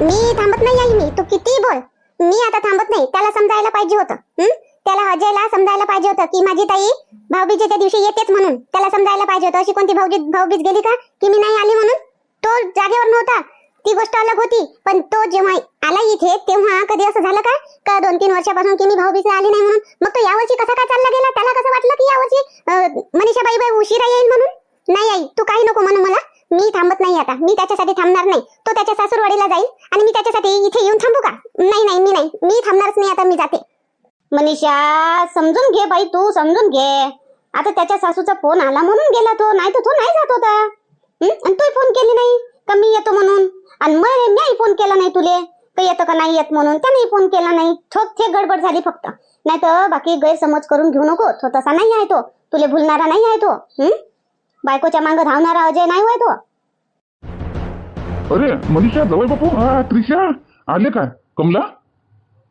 मी थांबत नाही आई मी. तू किती बोल. मी आता थांबत नाही. त्याला समजायला पाहिजे होतं. त्याला अजयला समजायला पाहिजे होतं की माझी ताई भाऊबीजेच्या दिवशी येतेच म्हणून. त्याला समजायला पाहिजे होतं. अशी कोणती भाऊजी भाऊबीज गेली का? की मी नाही आली म्हणून? तो जागेवर नव्हता. ती गोष्ट अलग होती. पण तो जेव्हा आला इथे तेव्हा कधी असं झालं का? का दोन तीन वर्षापासून की मी भाऊबीजला आली नाही म्हणून? मग तो यावर्षी कसा काय चालला गेला? त्याला कसं वाटलं की यावर्षी अं, मनीषा बाई बाई उशिरा येईल म्हणून? नाही आई तू काही नको म्हणू मला. मी थांबत नाही आता. मी त्याच्यासाठी थांबणार नाही. तो त्याच्या सासूरवाडीला जाईल आणि मी त्याच्यासाठी इथे येऊन थांबू का? नाही नाही मी नाही. मी थांबणारच नाही आता मी जाते. मनीषा समजून घे बाई तू समजून घे. आता त्याच्या सासूचा फोन आला म्हणून गेला तो. नाही तर तो नाही जात होता. आणि तू फोन केली नाही. का मी येतो म्हणून? आणि मग नाही फोन केला नाही तुले? का येतो का नाही येत म्हणून? त्याने फोन केला नाही. ठोक थे गडबड झाली फक्त. नाही तर बाकी गैरसमज करून घेऊ नको. तो तसा नाही आहे तो. तुले भुलणारा नाही आहे तो. हम्म बायकोच्या मांग धावणारा अजय नाही होय तो. अरे मनीषा जवळ बापू. हा त्रिशा. आले काय? कमला?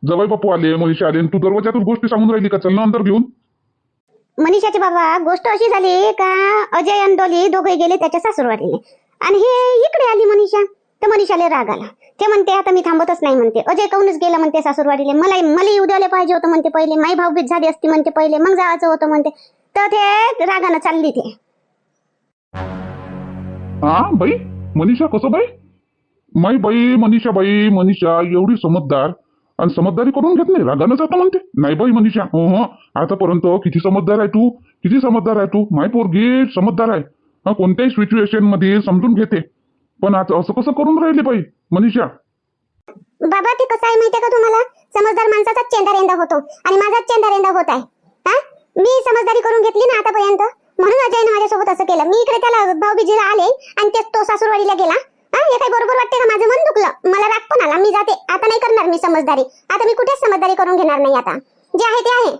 जवळ बापू आले. मनीषा आले. तू दरवाजातच गोष्टी सांगून राहिली का? चल ना अंदर घेऊन. मनीषाचे बाबा गोष्ट अशी झाली का अजय आणि डोली दोघे गेले त्याच्या सासूरवाडीने आणि हे इकडे आली मनीषा. तर मनीषाला राग आला. ते म्हणते आता मी थांबतच नाही म्हणते. अजय काहूनच गेला म्हणते सासूरवाडीले मला मला येऊ द्यायला पाहिजे होतं म्हणते पहिले. माई भाऊबीज झाली असती म्हणते पहिले. मग जायचं होतं म्हणते. तर ते रागानं चालली ते. हा बाई? मनीषा कसं बाई? माई बाई मनीषा बाई मनीषा एवढी समजदार. आणि समजदारी करून घेत नाही रागानं जातं म्हणते. नाही बाई मनीषा. हो हो आतापर्यंत किती समजदार आहे तू? किती समजदार आहे तू? माय पोरगी समजदार आहे. हा कोणत्याही सिच्युएशनमध्ये समजून घेते. पण आता असं कसं करून राहिले बाई मनीषा? बाबा ते कसं आहे माहितीये का तुम्हाला? समजदार माणसाचाच चेंडारेंदा होतो. आणि माझाच चेंडारेंदा होत आहे. मी समजदारी करून घेतली ना आतापर्यंत? म्हणून अजयने माझ्यासोबत असं केलं. मी इकडे त्याला भाऊबीजीला आले आणि ते तो सासूरवाडीला गेला. हा हे काही बरोबर वाटते का माझं मन दुखलं? मला राग पण आला मी जाते. आता नाही करणार मी समजदारी. आता मी कुठेच समजदारी करून घेणार नाही आता. जे आहे ते आहे.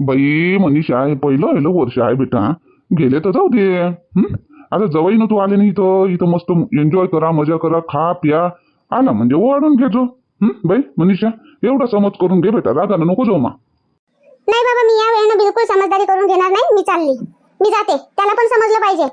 बाई मनीषा हे पहिलं पहिलं वर्ष आहे बेटा. गेले तर जाऊ दे. आता जवळ तू आले नाही इथं. इथं मस्त एन्जॉय करा मजा करा खा प्या. आला म्हणजे ओढून घेतो. बाई मनीषा एवढा समज करून घे बेटा. रागानं नको जाऊ मा नाही बाबा मी या वेळेनं बिलकुल समजदारी करून घेणार नाही. मी चालली. मी जाते. त्याला पण समजलं पाहिजे.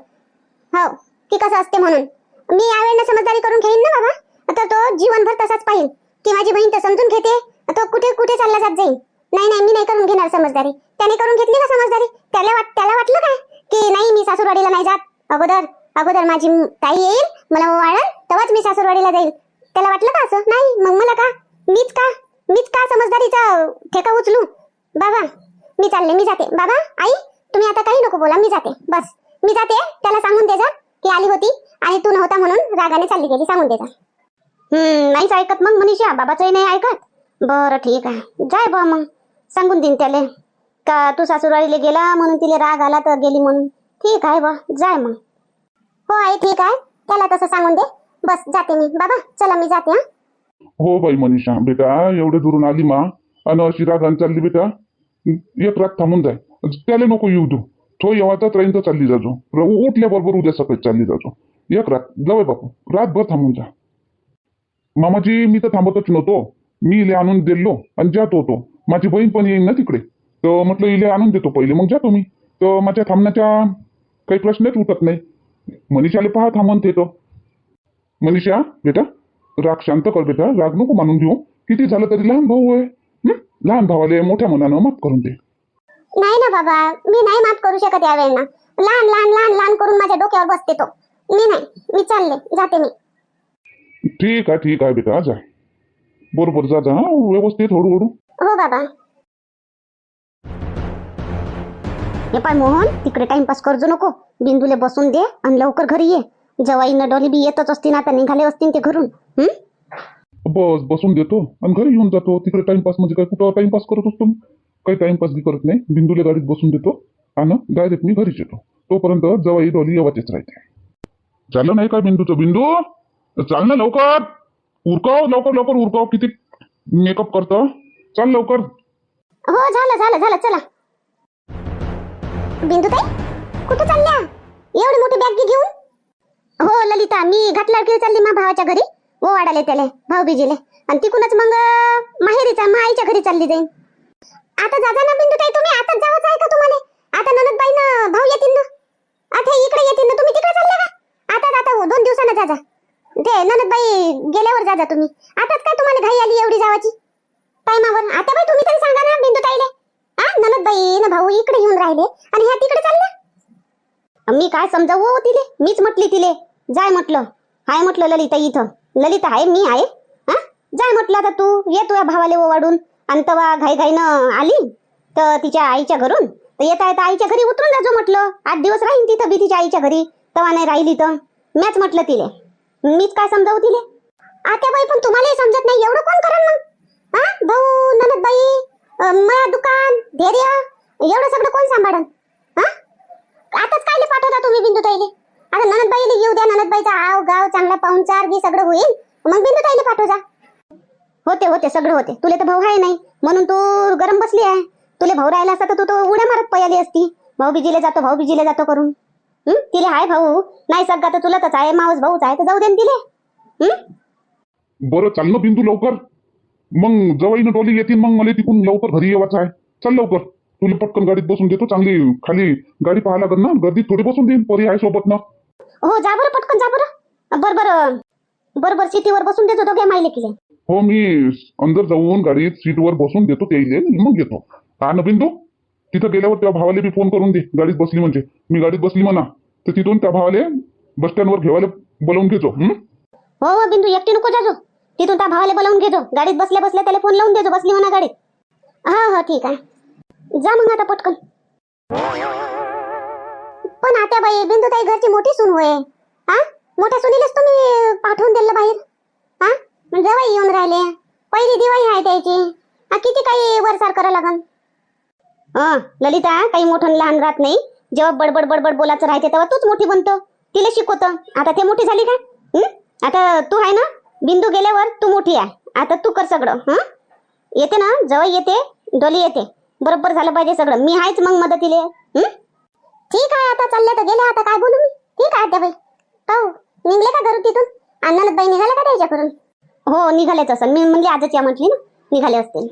हो की कसं असते म्हणून. मी या वेळेनं समजदारी करून घेईन ना बाबा? तर तो जीवनभर तसाच पाहिजे की माझी बहीण तर समजून घेते. तो कुठे कुठे चालला जात जाईल? नाही नाही मी नाही करून घेणार समजदारी. त्याने करून घेतली का समजदारी? त्याला वाट त्याला वाटलं काय? की नाही मी सासूरवाडीला नाही जात. अगोदर अगोदर माझी ताई येईल मला वाढल तेव्हाच मी सासूरवाडीला जाईल. त्याला वाटलं का असं? नाही मग मला का? मीच का? मीच का समजदारीचा ठेका उचलू? बाबा मी चालले मी जाते. बाबा आई तुम्ही आता काही नको बोला मी जाते. बस. मी जाते त्याला सांगून दे जा की आली होती आणि तू नव्हता म्हणून रागाने चालली गेली सांगून दे जा हम्म नाहीच ऐकत मग मनीषा बाबाचंही नाही ऐकत? बरं ठीक आहे. जाय बा मग. सांगून देईन त्याले. का तू सासूरवाडीला गेला म्हणून तिला राग आला तर गेली म्हणून? ठीक आहे बा जाय मग. हो आई ठीक आहे. त्याला तसं सांगून दे. बस जाते मी. बाबा चला मी जाते हा. हो बाई मनीषा बेटा एवढे दुरून आली मा. अन अशी रागानं चालली बेटा. एक रात थांबून जाय. त्याला नको येऊ देऊ. तो येवाचा ट्रेन तर चालली जाजो. उठल्याबरोबर उद्या सकाळी चालली जाजो. एक रात जवळ बापू. रातभर थांबून जा. मामाजी मी तर थांबतच नव्हतो. मी इले आणून दिलो आणि जात होतो. माझी बहीण पण येईन ना तिकडे. तर म्हटलं इले आणून देतो पहिले. मग जातो मी तर माझ्या थांबण्याच्या काही प्रश्नच उठत नाही. मनीषाले पहा थांबून देतो मनीषा बेटा राग शांत कर बेटा. राग नको मानून घेऊ. किती झालं तरी लहान भाऊ आहे. लहान भावाले मोठ्या मनानं माफ करून दे. नाही ना बाबा मी नाही माफ करू शकत या वेळेला लहान लहान लहान लहान करून माझ्या डोक्यावर बसते तो. मी नाही मी चालले जाते मी. ठीक आहे ठीक आहे बेटा जा. बरोबर जा जा हं? व्यवस्थित हळूहळू हो बाबा. हे पाय मोहन तिकडे टाइमपास करजो नको. बिंदूले बसून दे आणि लवकर घरी ये. जवाई डोली बी येतच असतील आता निघाले असतील ते घरून. हं? बस बसून देतो. आणि घरी येऊन जातो. तिकडे टाइमपास म्हणजे काय? कुठं टाइमपास करत असतो काही टाइमपास बी करत नाही. बिंदूला गाडीत बसून देतो. आणि डायरेक्ट मी घरीच येतो. तोपर्यंत जवाई डॉली येवाचेच राहते. झालं नाही का बिंदूचं? बिंदू चाल ना लवकर. उरकाव लवकर लवकर उरकाव. किती मेकअप करतो? चाल लवकर. हो झालं झालं झालं. चला. बिंदू ताई कुठं चालल्या? एवढी मोठी बॅग घेऊन? हो ललिता मी घाटलाडकी चालली मा भावाच्या घरी. ओवाडाले त्याले भाऊबीजीले. आणि तिकूनच मग माहेरीचा माईच्या घरी चालली जाईन. आता जाजा ना बिंदू ताई तुम्ही आता जावंच आहे का तुम्हाला? आता ननदबाई ना भाऊ येतील ना? आता इकडे येतील ना तुम्ही तिकडे चालले का? आता आता हो, दोन दिवसानं जाजा. जा ते ननदबाई गेल्यावर जाजा तुम्ही. आताच काय तुम्हाला घाई आली एवढी जावाची? टायमावर. आता बाई तुम्ही तरी सांगा ना बिंदू ताईले. आ ननदबाई ना भाऊ इकडे येऊन राहिले आणि ह्या तिकडे चालल्या? मी काय समजावू हो तिले? मीच म्हटली तिले. जाय म्हटलं. हाय म्हटलं ललिता इथं. ललिता आहे मी आहे. हा? जाय म्हटलं आता तू. ये तुझ्या भावाले ओवाडून आणि तवा घाईघाईनं आली तर तिच्या आईच्या घरून. तर येता येता आईच्या घरी उतरून जाजो म्हटलं. आठ दिवस राहीन तिथं बी तिच्या आईच्या घरी. तवा नाही राहिली तर. मॅच म्हटलं तिले. मीच काय समजावू तिले? आता बाई पण तुम्हालाही समजत नाही. एवढं कोण करण मग? हा? भाऊ ननद बाई मया दुकान धैर्य एवढं सगळं कोण सांभाळन? हा? आताच कायले पाठवता तुम्ही बिंदू ताईले आता ननदबाईला येऊ द्या ननदबाईचा आव गाव चांगला पाहुणचार बी सगळं होईल. मग बिंदू ताईले पाठव जा. होते होते सगळं होते. तुले तर भाऊ आहे नाही. म्हणून तू गरम बसली आहे. तुले भाऊ राहिला असता तर तू तो उड्या मारत पयाली असती. भाऊ बिजीला जातो भाऊ बिजीला जातो करून. हम्म तिले हाय भाऊ. नाही सगळा तर तुलाच आहे मावस भाऊच आहे. तर जाऊ दे तिले. हम्म बरं चाल ना बिंदू लवकर. मग जवळ डोली येतील मग मला तिकून लवकर घरी येवायचं आहे. चल लवकर. तुला पटकन गाडीत बसून देतो. चांगली खाली गाडी पाहायला लागल ना? गर्दीत थोडी बसून देईन. परी आहे सोबत ना हो जा बरं पटकन जा बरं. बर बर. बर बर सिटीवर बसून देतो दोघे माहिले किले हो मी अंदर जाऊन गाडीत सीटवर बसून देतो ते मग येतो हा ना बिंदू तिथं गेल्यावर त्या भावाले बी फोन करून दे गाडीत बसली म्हणजे. मी गाडीत बसली म्हणा. तर तिथून त्या भावाले बस स्टँडवर घेवायला बोलावून घेतो हं? हो बिंदू एकटी नको जाजो. तिथून त्या भावाला बोलावून घेजो. गाडीत बसल्या बसल्या त्याला फोन लावून देजो बसली म्हणा गाडीत. हा हो ठीक आहे. जा मग आता पटकन. हो पण आता बाई बिंदू ताई घरची मोठी सून होय. हा? मोठ्या सुनीलाच तुम्ही पाठवून दिलं बाहेर. हा? जवाई येऊन राहिले. पहिली दिवाळी आहे त्याची. हा किती काही वरसार करा लागन? हा ललिता काही मोठं लहान राहत नाही. जेव्हा बडबड बडबड बोलायचं राहते तेव्हा तूच मोठी बनतो. तिला शिकवतं. आता ते मोठी झाली का? आता तू आहे ना बिंदू गेल्यावर तू मोठी आहे. आता तू कर सगळं. हा? येते ना जवळ येते डोली येते. बरोबर झालं पाहिजे सगळं. मी आहेच मग मदतीले. हम्म ठीक आहे आता चालले तर गेले आता काय बोलू मी? ठीक आहे आत्याबाई पाहू निघले का घरून तिथून? अण्णानंद बाई निघाले का त्याच्याकडून? हो निघालेच असेल मी म्हणजे आजच या म्हटली ना. निघाले असतील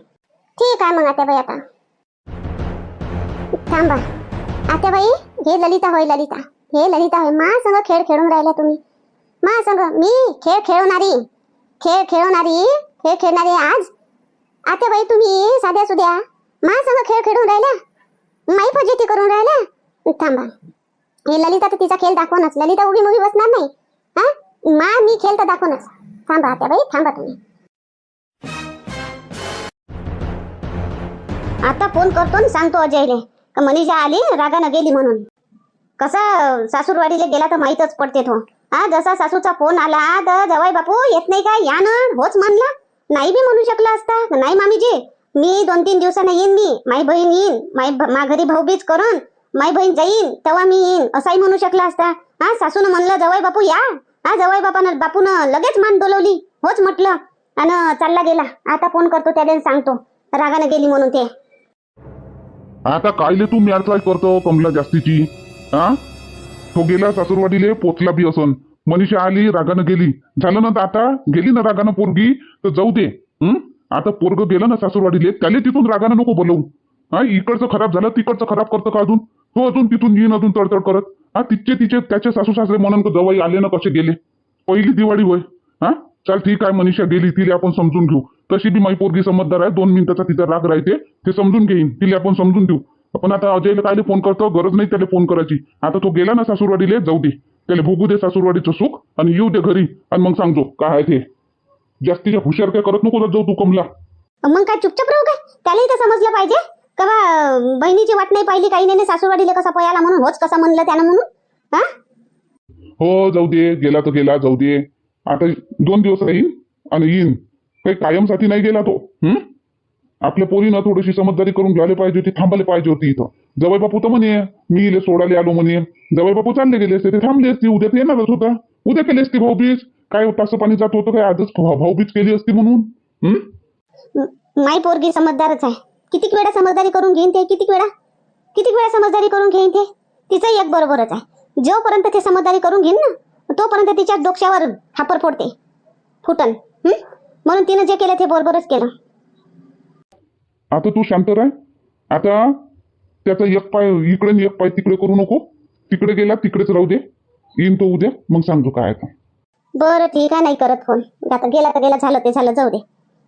ठीक आहे मग आता आता. थांबा. आता हे ललिता होय ललिता. हे ललिता होय. मा संग खेळ खेळून राहिल्या तुम्ही. मा संग मी खेळ खेळवणारी. खेळ खेळवणारी खेळ खेळणारी आज. आता तुम्ही साध्या सुद्या मा संग खेळ खेळून राहिल्या? माई फजिती करून राहिल्या? थांबा. हे ललिता तर तिचा खेळ दाखवणच ललिता उभी मुभी बसणार नाही. हा? मा मी खेळ तर दाखवणच थांबा आता बाई थांबा तुम्ही. आता फोन करतो आणि सांगतो अजयले. का मनीषा आली रागानं गेली म्हणून. कसा सासूरवाडीला गेला तर माहीतच पडते तो. हा जसा सासूचा फोन आला तर जवाई बापू येत नाही का या ना होच म्हणला नाही बी म्हणू शकला असता. नाही मामीजी. मी दोन तीन दिवसानं येईन मी. माई बहीण येईन. माई मा घरी भाऊबीज करून. माई बहीण जाईन तेव्हा मी येईन. असाही म्हणू शकला असता. हा सासून म्हणलं जवाई बापू या. हा जवाई बापानं बापून लगेच मान डोलवली. होच म्हटलं. आणि चालला गेला. आता फोन करतो त्याला सांगतो. रागानं गेली म्हणून ते. आता कायले तू म्यारचाय करतो कमला जास्तीची? हा? तो गेला सासूरवाडीले पोचला बी असन. मनीषा आली रागानं गेली. झालं ना आता? गेली ना रागानं पोरगी? तर जाऊ दे. हं? आता पोरग गेलं ना सासूरवाडीले त्याला तिथून रागानं नको बोलवू. हा इकडचं खराब झालं तिकडचं खराब करतं का अजून? तो अजून तिथून येईन अजून तडतड करत. हा तिचे तिचे त्याचे सासू सासरे म्हणून जवळ आले ना कसे गेले? पहिली दिवाळी होय. हा? चल ठीक आहे मनीषा गेली तिला आपण समजून घेऊ. तशी बी माई पोरगी समजदार आहे दोन मिनिटाचा तिचा राग राहते ते समजून घेईन. तिला आपण समजून देऊ. आपण आता अजयला कायले फोन करतो? गरज नाही त्याला फोन करायची. आता तो गेला ना सासूरवाडीले जाऊ दे. त्याला भोगू दे सासूरवाडीचं सुख आणि येऊ दे घरी. आणि मग सांगतो काय आहे ते? जास्तीच्या हुशार काय करत नको जाऊ तू कमला. मग काय चुपचाप राहू काय? त्याला समजलं पाहिजे. का बहिणीची वाट नाही पाहिली काही नाही सासूरवाडीला कसा पयाला म्हणून? होच कसा म्हणलं त्यानं म्हणून? हा? हो जाऊ दे. गेला तर गेला जाऊ दे. आता दोन दिवस राहीन आणि येईन. काही कायमसाठी नाही गेला तो. हं? आपल्या पोरीनं थोडीशी समजदारी करून घ्यायला पाहिजे होती थांबायला पाहिजे होती इथं. जवळ बापू तर म्हणे मी इले सोडायला आलो म्हणे. जवळ बापू चालले गेले असते ते थांबले असते. उद्या ते येणारच होता. उद्या केली असती भाऊबीज. काय तासं पाणी जात होतं काय आजच भाऊ- भाऊबीज केली असती म्हणून? हं? म- माई पोरगी समजदारच आहे. कितीक वेळा समजदारी करून घेईन ते? कितीक वेळा? कितीक वेळा समजदारी करून घेईन ते? तिचंही एक बरोबरच आहे. जोपर्यंत ते समजदारी करून घेईन ना तोपर्यंत तिच्या डोक्यावर हापर फोडते. फुटन. हं? म्हणून तिनं जे केलं ते बरोबरच केलं. आता तू शांत राह. आता त्याचा एक पाय इकडे एक पाय तिकडे करू नको. तिकडे गेला तिकडेच राहू दे. येईन तो उद्या मग सांगतो काय आता बरं ठीक आहे नाही करत फोन. आता गेला तर गेला झालं ते झालं जाऊ दे.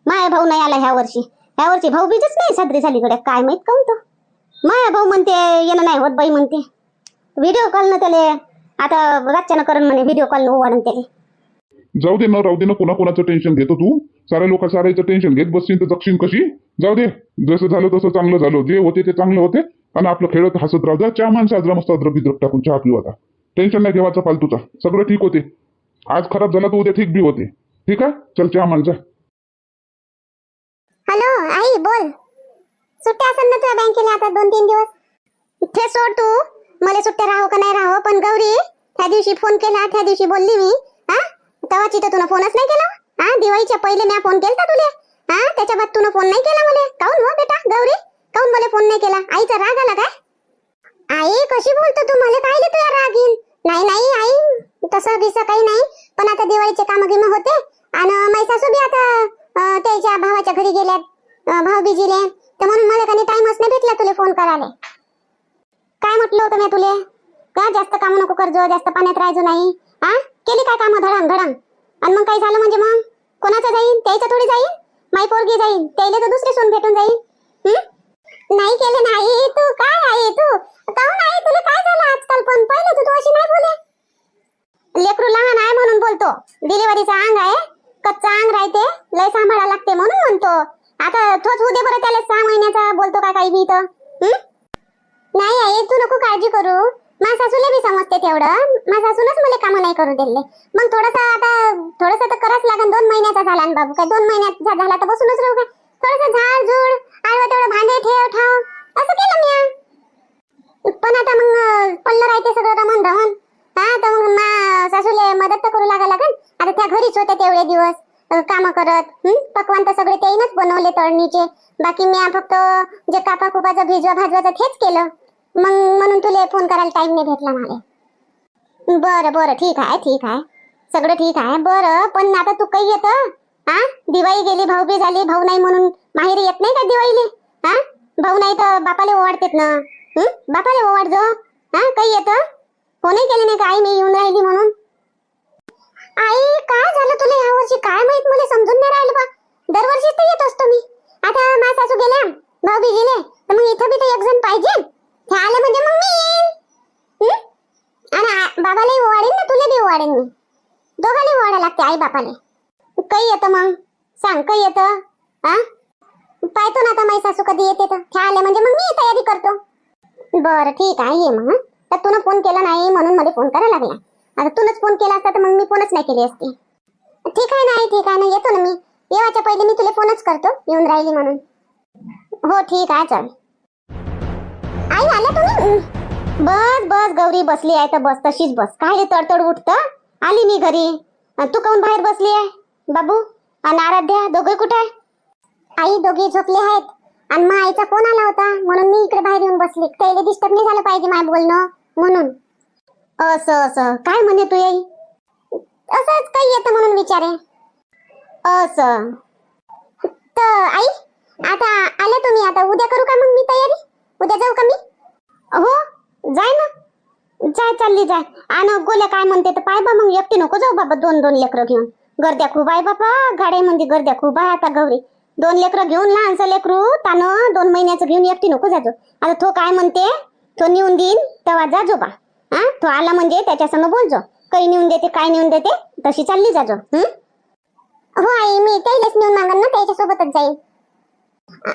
माया भाऊ नाही आला ह्या वर्षी. ह्या वर्षी भाऊ बीजच नाही साजरी झाली गड्या काय माहीत काऊन तो? माया भाऊ म्हणते येणं नाही होत बाई म्हणते. व्हिडिओ कॉल न त्याले. आता रातच्यानं करण म्हणे व्हिडिओ कॉल ओवाडून त्याले. जाऊ दे ना राहू दे ना कोणा कोणाचं टेन्शन घेतो तू. साऱ्या लोक साऱ्याचं टेन्शन घेत बसशील तर जगशील कशी? जाऊ दे. जसं झालं तसं चांगलं झालं. जे होते ते चांगलं होते. आणि आपलं खेळत हसत राहू द्या. चहा माणसं साजरा मस्त अद्रक बिद्रक टाकून चहा पिऊ आता. टेन्शन नाही घेवायचा फालतूचा. सगळं ठीक होते. आज खराब झाला तर उद्या ठीक बी होते. ठीक आहे? चल चहा माणसा हॅलो आई बोल. सुट्ट्या असेल ना तुझ्या बँकेला आता दोन तीन दिवस? ते सोड तू. मला सुट्ट्या राहो का नाही राहो पण गौरी त्या दिवशी फोन केला त्या दिवशी बोलली मी हा? तवाची तर तुला फोनच नाही केला? हा दिवाळीच्या पहिले मी फोन केला तुला. हा त्याच्या बाद तुला फोन नाही केला मला. काऊन हो बेटा गौरी? काऊन मला फोन नाही केला? आईचा राग आला काय? आई कशी बोलतो तू? मला पाहिलं तुझ्या राग येईन नाही नाही आई तसं बिसं काही नाही. पण आता दिवाळीचे काम गिम होते. आणि मैसासू बी आता त्याच्या भावाच्या घरी गेल्यात भाऊ बिजीले तर म्हणून मला काही टाइमच नाही भेटला तुला फोन करायला. काय म्हटलं होतं मी तुले? का जास्त काम नको करजो जास्त पाण्यात राहायचो नाही? हा केली काय काम? धडंग धडंग आणि मग काय झालं म्हणजे मग? कोणाचं जाईल त्याचं थोडी जाईल माई पोरगी जाईल त्याला तर दुसरी सून भेटून जाईल नाही केले नाही. तू काय आहे तू? काहून आहे तुला? काय झालं आजकाल? पण पहिले तू तू अशी नाही बोले लेकरू लहान आहे म्हणून बोलतो. डिलिव्हरीचा अंग आहे. कच्चा अंग राहते. लय सांभाळा लागते म्हणून म्हणतो. आता तोच उद्या बरं त्याला सहा महिन्याचा बोलतो का काही मी तर नाही आई तू नको काळजी करू. माझ्या सासूला बी समजते तेवढं. माझ्या सासूनच मला कामं नाही करू दिले. मग थोडस आता थोडस तर करावंच लागेल दोन महिन्याचा झाला बाबू. काय दोन महिन्यात झाला तर बसूनच राहू काय थोडस झाड झुड आडवं तेवढं भांडे ठेव ठाव. असं केलं मी. पण आता मग पल्लं पडलं राहते सगळं रमण रमण हा तर मग मा सासूले मदत तर करू लागा लागेल आता त्या घरीच होत्या तेवढे दिवस. काम करत. हं? पकवान तर सगळे त्याईनच बनवले तळणीचे. बाकी मी फक्त जे कापा कुपाचं भिजवा भाजवाचं तेच केलं. मग म्हणून तुले फोन करायला टाइम नाही भेटला मला. बरं बरं ठीक आहे ठीक आहे. सगळं ठीक आहे. बरं पण आता तू काही येत? हा? दिवाळी गेली भाऊ बी झाली भाऊ नाही म्हणून माहेरी येत नाही का दिवाळीले? हा? भाऊ नाही तर बापाले ओवाडतेत ना. हं? बापाले ओवाडजो हा? काही येतं? फोनही केले नाही का? आई मी येऊन राहिली म्हणून. आई काय झालं तुला या वर्षी? काय माहीत मला समजून नाही राहिलं बा. दरवर्षी तर येत असतो मी. आता माझ्या सासू गेल्या भाऊ बी गेले तर मग इथं बी तर एक जण पाहिजे. हे आले म्हणजे मग मी येईन. आणि बाबाला बाबालाही ओवाळेन ना तुला बी ओवाडेन मी. दोघांनी ओवाडा लागते आई बापाने काही येतं मग? सांग काही येतं? हा पाहतो ना आता माझी सासू कधी येते तर. ते आले म्हणजे मग मी तयारी करतो. बरं ठीक आहे ये मग तर तुला फोन केला नाही म्हणून मला फोन करायला लागला. आता तुलाच फोन केला असता तर मग मी फोनच नाही केली असती. ठीक आहे नाही ठीक आहे ना. येतो ना मी. येवाच्या पहिले मी तुला फोनच करतो येऊन राहिली म्हणून. हो ठीक आहे चल. आई आल्या तुम्ही? बस बस गौरी बसली आहे तर बस तशीच बस. काय तडतड उठत? आली मी घरी. तू काऊन बाहेर बसली आहे? बाबू आणि आराध्या दोघे कुठे आहे? आई दोघे झोपले आहेत. आणि मग आईचा फोन आला होता म्हणून मी इकडे बाहेर येऊन बसली. त्याला डिस्टर्ब नाही झालं पाहिजे माय बोलणं. म्हणून. असं असं. काय म्हणे तू येई? असंच काही येतं म्हणून विचारे. असं. तर आई आता आले तुम्ही? आता उद्या करू का मग मी तयारी? उद्या जाऊ का मी? हो जाय ना. जाय चालली जाय. आणि गोल्या काय म्हणते तर पाय बा मग. एकटी नको जाऊ बाबा. दोन दोन लेकरं घेऊन. गर्द्या खूप आहे बाबा गाड्यामध्ये गर्द्या खूप आहे आता गौरी दोन लेकरं घेऊन लहानसं लेकरू तानं दोन महिन्याचं घेऊन एकटी नको जातो आता तो काय म्हणते? तो नेऊन देईन तेव्हा जा झोपा हा? तो आला म्हणजे त्याच्या बोलजो काही नेऊन देते काय नेऊन देते तशी चालली जाजो हम्म हो? आई मी त्यालाच नेऊन मागन ना त्याच्यासोबतच जाईल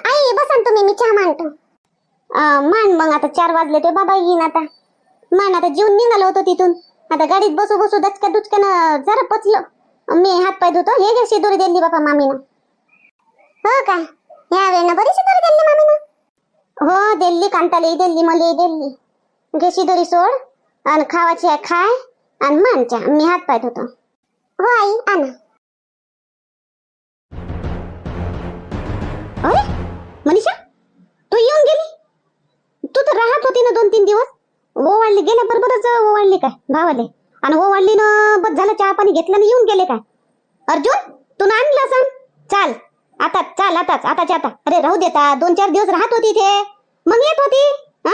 आई बसा तुम्ही मी चहा मांडतो. मान मग आता चार वाजले ते बाबा येईन आता. मान आता जीवन निघालो होतो तिथून. आता गाडीत बसू बसू दचक्या दुचक्यानं जरा पचलं. मी हात पाय धुतो हे घे शिदोरी दिली बाबा मामीनं. हो का? या वेळेनं बरी शिदोरी दिली मामीनं? हो दिल्ली कांताले दिल्ली मले दिल्ली. घेशी दोरी सोड आणि खावाची आहे खाय आणि मानच्या मी हात पाय धुतो. हो आई आणा. अरे मनीषा तू येऊन गेली? तू तर राहत होती ना दोन तीन दिवस ओवाळली गेल्या बरोबरच ओवाळली काय भावाले? आणि ओवाळली ना बस झालं चहा पाणी घेतलं आणि येऊन गेले काय? अर्जुन तू ना आणलं सांग चाल. आता चाल आताच आताच्या आता. अरे राहू देता दोन चार दिवस राहत होती ते मग येत होती हा?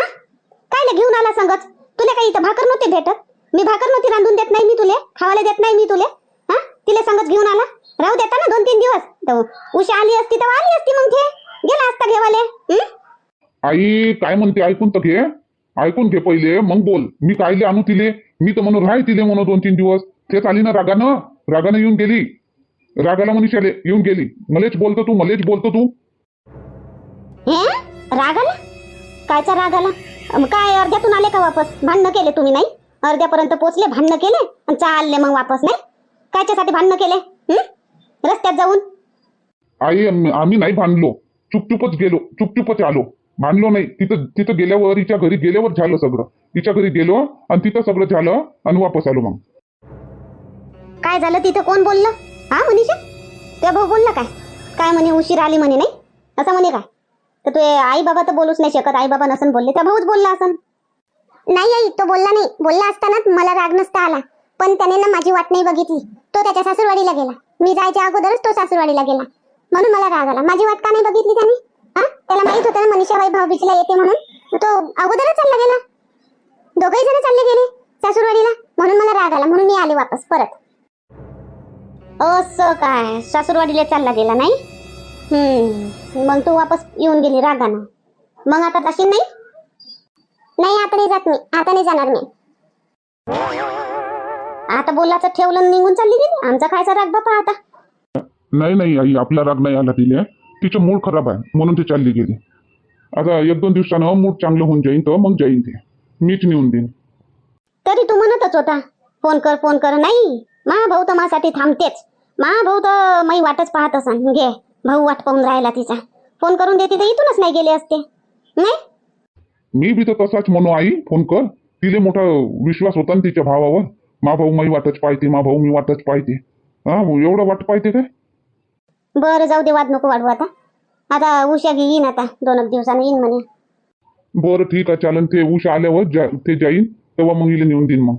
कायला घेऊन आला सांगच तुला काही इथं भाकर नव्हते भेटत? मी भाकर नव्हती रांधून देत नाही मी तुले. खावायला देत नाही मी तुले. हा? तिला सांगत घेऊन आला. राहू देता ना दोन तीन दिवस? तर उषा आली असती तर आली असती मग ते गेला असता घेवाले. आई काय म्हणते? ऐकून तर घे. ऐकून घे पहिले. मग बोल. मी कायले आणू तिले? मी तर म्हणून राह तिले म्हणून दोन तीन दिवस. तेच आली ना रागानं? रागानं येऊन गेली. रागाला मनीषाले येऊन गेली. मलेच बोलतो तू मलेच बोलतो तू. हे? राग आला कायचा राग आला अम, काय अर्ध्यातून आले का वापस? भांडणं केले तुम्ही नाही? अर्ध्यापर्यंत पोचले भांडणं केले आणि चालले मग वापस नाही? कायच्यासाठी भांडणं केले? हं? रस्त्यात जाऊन? आई आम्ही आम्ही नाही भांडलो. चुपचुपच गेलो चुपचुपच आलो. भांडलो नाही. तिथं तिथं गेल्यावर हिच्या घरी गेल्यावर झालं सगळं. हिच्या घरी गेलो आणि तिथं सगळं झालं आणि वापस आलो मग. काय झालं? तिथं कोण बोललं? हा मनीषा? ते भाऊ बोलला काय? काय म्हणे उशीर आली म्हणे नाही? असं म्हणे काय? तर तू आई बाबा तर बोलूच नाही शकत आई बाबा नसन बोलले त्या भाऊच बोलला असन. नाही आई तो बोलला नाही. बोलला असतानाच मला राग नसता आला. पण त्याने ना माझी वाट नाही बघितली. तो त्याच्या सासूरवाडीला गेला. मी जायच्या अगोदरच तो सासूरवाडीला गेला. म्हणून मला राग आला. माझी वाट का नाही बघितली त्याने? हा? त्याला माहीत होतं ना मनीषाबाई भाऊ बिचला येते म्हणून. तो अगोदरच चालला गेला. दोघही जण चालले गेले सासूरवाडीला. म्हणून मला राग आला. म्हणून मी आले वापस परत. असं काय? सासूरवाडीला चालला गेला नाही? हम्म. मग तू वापस येऊन गेली रागानं. मग आता तशी नाही? नाही आता नाही जात मी. आता नाही जाणार मी. आता बोलाचं ठेवलं आणि निघून चालली गेली. आमचा खायचा राग बापा आता. नाही नाही आई. आपला राग नाही आला तिले. तिचं मूड खराब आहे. म्हणून ती चालली गेली. आता एक दोन दिवसानं मूड चांगलं होऊन जाईन तर मग जाईन ते. मीच नेऊन देईन. तरी तू म्हणतच होता. फोन कर फोन कर. नाही. मा भाऊ तर माझ्यासाठी थांबतेच. मा भाऊ तर मी वाटच पाहत असन. घे भाऊ वाट पाहून राहिला तिचा. फोन करून देते तर इथूनच नाही गेले असते. नाही? मी बी तर तसाच म्हणू आई फोन कर. तिले मोठा विश्वास होता ना तिच्या भावावर. मा भाऊ मी वाटच पाहिजे मा भाऊ मी वाटच पाहिजे हा एवढं वाट पाहिजे काय? बरं जाऊ दे वाद नको वाढवू आता. आता उषा येईन आता. दोन एक दिवसानं येईन म्हणे. बरं ठीक आहे चालन. ते उषा आल्यावर जा ते जाईन. तेव्हा मग इले नेऊन देईन मग.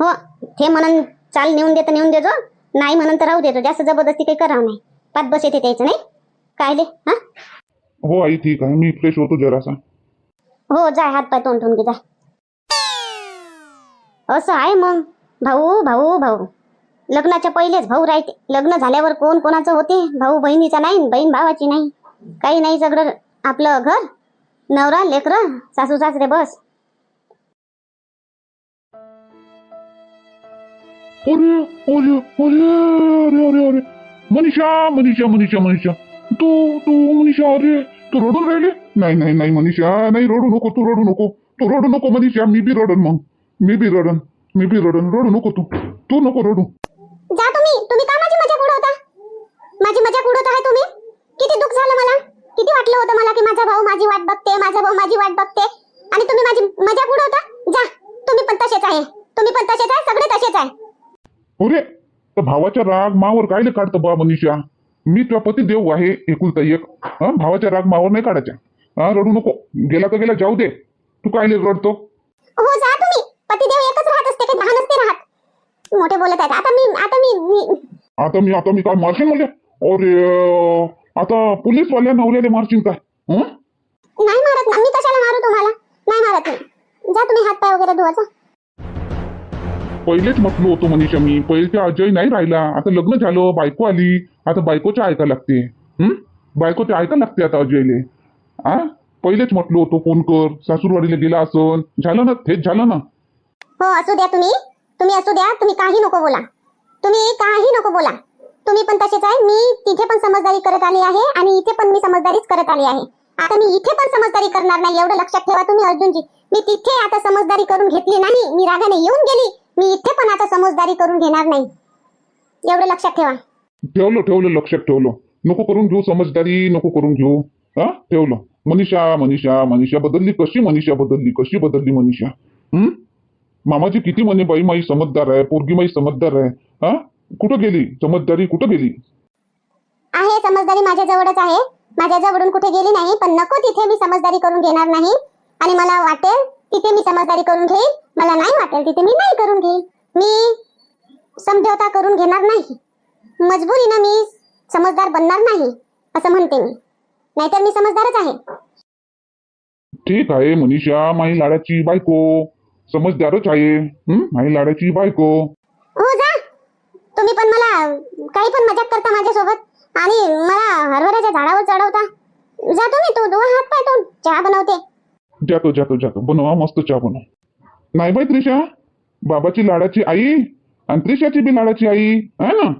हो ते म्हणून चाल नेऊन देतं नेऊन देजो. नाही म्हणून तर राहू देतो जास्त जबरदस्ती काही करावं नाही. पाच बस येते त्याचं नाही? कायले? हा? हो आई ठीक आहे. मी फ्रेश होतो जरासा. हो जाय हात पाय तोंड ठेवून घे जा. असं आहे मग. भाऊ भाऊ भाऊ. लग्नाच्या पहिलेच भाऊ राहते. लग्न झाल्यावर कोण कोणाचं होते? भाऊ बहिणीचा नाही बहीण भावाची नाही. काही नाही सगळं आपलं घर. नवरा लेकरं सासू सासरे बस. अरे अरे अरे अरे अरे अरे. मनीषा मनीषा मनीषा मनीषा. तू तू मनीषा अरे तू रडून राहिली? नाही नाही नाही मनीषा. नाही रडू नको तू रडू नको. तू रडू नको मनीषा. मी बी रडन मग. मी बी रडन. मी बी रडन. रडू नको तू. तू नको रडू. जा तुम्ही. तुम्ही का माझी मजाक उडवता? माझी मजाक उडवत आहे तुम्ही? किती दुःख झालं मला? किती वाटलं होतं मला की माझा भाऊ माझी वाट बघते माझा भाऊ माझी वाट बघते. आणि तुम्ही माझी मजाक उडवता? जा. तुम्ही पण तसेच आहे. तुम्ही पण तसेच आहे. सगळे तसेच आहे. अरे तर भावाचा राग मावर कायले काढतो बा मनीषा? मी तुझा पती देव आहे एकुलता एक. हा? भावाचा राग मावर नाही काढायचा हा? रडू नको. गेला तर गेला जाऊ दे. तू कायले रडतो? हो जा तुम्ही. पतिदेव एकच राहत असते काही दहा नसते राहत. मोठे बोलत आहेत. आता मी आता मी मी- आता मी आता मी काय मारशील म्हणजे? अरे अं, आता पोलीसवाल्या नवऱ्याला मारशील काय? हं? नाही मारत ना. मी कशाला मारू तुम्हाला? नाही मारत मी जा तुम्ही हात पाय वगैरे धुवाचा पहिलेच म्हटलो होतो मनीषा मी. पहिलेच्या अजय नाही राहिला. आता लग्न झालं बायको आली. आता बायकोच्या ऐका लागते. हम्म बायकोच्या ऐका लागते आता अजयले आ? पहिलेच म्हटलो होतो फोन कर. सासूरवाडीला गेला असन. झालं ना? तेच झालं ना? हो असू द्या तुम्ही. तुम्ही असू द्या. तुम्ही काही नको बोला. तुम्ही काही नको बोला. तुम्ही पण तसेच आहे. मी तिथे पण समजदारी करत आली आहे आणि इथे पण मी समजदारीच करत आली आहे. आता मी इथे पण समजदारी करणार नाही. एवढं लक्षात ठेवा तुम्ही अर्जुनजी. मी तिथे आता समजदारी करून घेतली नाही. मी रागाने येऊन गेली. मी इथे पण आता समजदारी करून घेणार नाही. एवढं लक्षात ठेवा. ठेवलं ठेवलं लक्षात ठेवलं. नको करून घेऊ समजदारी नको करून घेऊ. हा? ठेवलं. मनीषा मनीषा मनीषा बदलली. कशी मनीषा बदलली? कशी बदलली मनीषा? हं? मामाजी किती म्हणे बाई माई समजदार आहे पोरगी माई समजदार आहे. हा? कुठं गेली? समजदारी कुठं गेली? आहे समजदारी माझ्या जवळच आहे. माझ्या जवळून कुठे गेली नाही पण नको तिथे मी समजदारी करून घेणार नाही. आणि मला वाटेल तिथे मी समजदारी करून घेईन. मला नाही वाटेल तिथे मी नाही करून घेईन. मी समझोता करून घेणार नाही. मजबुरीनं मी समजदार बनणार नाही असं म्हणते मी. नाहीतर मी समजदारच आहे. ठीक आहे मनीषा माई लाडाची बायको. समजदारच आहे. हं? माई लाडाची बायको. हो जा. तुम्ही पण मला काही पण मजाक करता माझ्यासोबत. आणि मला हरभऱ्याच्या झाडावर चढवता. जा तुम्ही तू दोन हात पाय तोंड. चहा बनवते. जातो जातो जातो. बनवा मस्त चहा बनव. नाही बाई त्रिशा? बाबाची लाडाची आई आणि त्रिशाची बी लाडाची आई आहे ना?